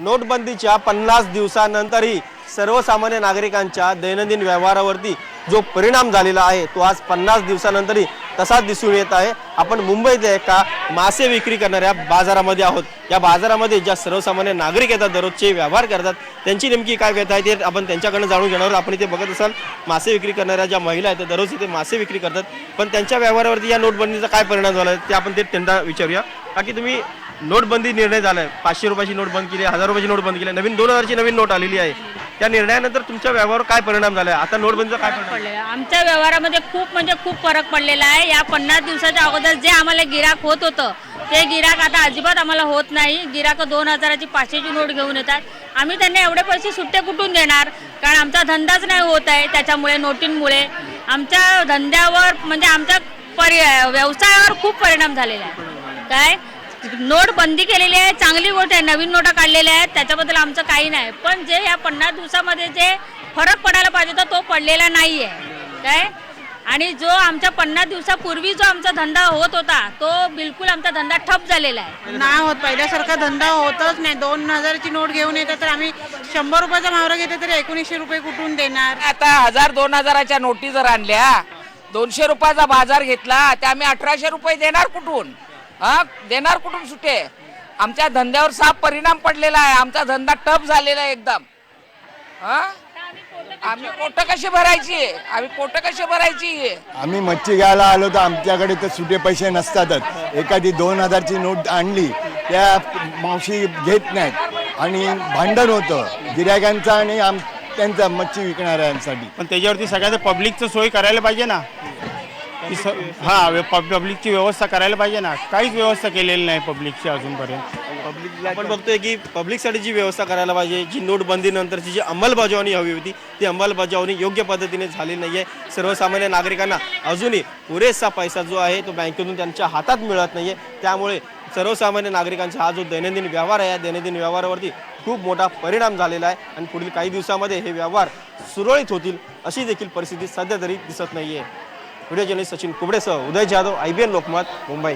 नोटबंदीच्या पन्नास दिवसानंतरही सर्वसामान्य नागरिकांच्या दैनंदिन व्यवहारावरती जो परिणाम झालेला आहे तो आज पन्नास दिवसानंतरही तसाच दिसून येत आहे. आपण मुंबईतल्या एका मासे विक्री करणाऱ्या बाजारामध्ये आहोत. या बाजारामध्ये ज्या सर्वसामान्य नागरिक येतात दररोजचे व्यवहार करतात त्यांची नेमकी काय व्यथा आहे ते आपण त्यांच्याकडनं जाणून घेणार आपण इथे बघत असाल मासे विक्री करणाऱ्या ज्या महिला आहेत दररोज इथे मासे विक्री करतात. पण त्यांच्या व्यवहारावरती या नोटबंदीचा काय परिणाम झाला आहे ते आपण ते त्यांना विचारूया. बाकी तुम्ही नोटबंदी निर्णय झालाय. पाचशे रुपयाची नोट बंद केली हजार रुपयाची नोट बंद केली. नवीन दोन हजारची नवीन नोट आलेली आहे. त्या निर्णयानंतर तुमच्या व्यवहारावर काय परिणाम झालाय? आता नोटबंदीचा काय परिणाम? पडलेला आहे. आमच्या व्यवहारामध्ये खूप म्हणजे खूप फरक पडलेला आहे. या पन्नास दिवसाच्या अगोदर जे आम्हाला गिराक होत होतं ते गिराक आता अजिबात आम्हाला होत नाही. गिराक दोन हजाराची पाचशेची नोट घेऊन येतात. आम्ही त्यांना एवढे पैसे सुट्टे कुठून देणार? कारण आमचा धंदाच नाही होत आहे त्याच्यामुळे नोटींमुळे. आमच्या धंद्यावर म्हणजे आमच्या पर्याय व्यवसायावर खूप परिणाम झालेला आहे. काय? नोट बंदी केलेली आहे चांगली गोष्ट आहे नवीन नोटा काढलेल्या आहेत त्याच्याबद्दल आमचं काही नाही. पण जे या पन्नास दिवसामध्ये जे फरक पडायला पाहिजे होता तो पडलेला नाही आहे काय? आणि जो आमच्या पन्नास दिवसापूर्वी जो आमचा धंदा होत होता तो बिलकुल आमचा धंदा ठप झालेला आहे. नाही होत. पहिल्यासारखा धंदा होतच नाही. दोन हजाराची नोट घेऊन येतात तर आम्ही शंभर रुपयाचा मावरा घेतो तर एकोणीसशे रुपये कुठून देणार? आता हजार दोन हजाराच्या नोटी जर आणल्या दोनशे रुपयाचा बाजार घेतला ते आम्ही अठराशे रुपये देणार कुठून? हा? देणार कुठून सुटे? आमच्या धंद्यावर साफ परिणाम पडलेला आहे. आमचा धंदा टप झालेला आहे एकदम. हा? आम्ही पोट कशी भरायची? आम्ही पोट कशी भरायची? आम्ही मच्छी घ्यायला आलो तर आमच्याकडे तर सुटे पैसे नसतातच. एखादी दोन हजारची नोट आणली त्या मावशी घेत नाहीत. आणि भांडण होतं. गिरायकांचं आणि आम त्यांचं मच्छी विकणाऱ्यांसाठी. पण त्याच्यावरती सगळ्याचं पब्लिकचं सोय करायला पाहिजे ना. ती स- हा पब्लिकची व्यवस्था करायला पाहिजे ना. काहीच व्यवस्था केलेली नाही पब्लिकची अजूनपर्यंत. आपण बघतोय की पब्लिकसाठी जी व्यवस्था करायला पाहिजे जी नोटबंदीनंतरची जी अंमलबजावणी हवी होती ती अंमलबजावणी योग्य पद्धतीने झाली नाही आहे सर्वसामान्य नागरिकांना अजूनही पुरेसा पैसा जो आहे तो बँकेतून त्यांच्या हातात मिळत नाही आहे त्यामुळे सर्वसामान्य नागरिकांचा हा जो दैनंदिन व्यवहार आहे या दैनंदिन व्यवहारावरती खूप मोठा परिणाम झालेला आहे आणि पुढील काही दिवसामध्ये हे व्यवहार सुरळीत होतील अशी देखील परिस्थिती सध्या तरी दिसत नाही आहे video journalist Sachin कुबडेसह Uday Jadhav I B N Lokmat Mumbai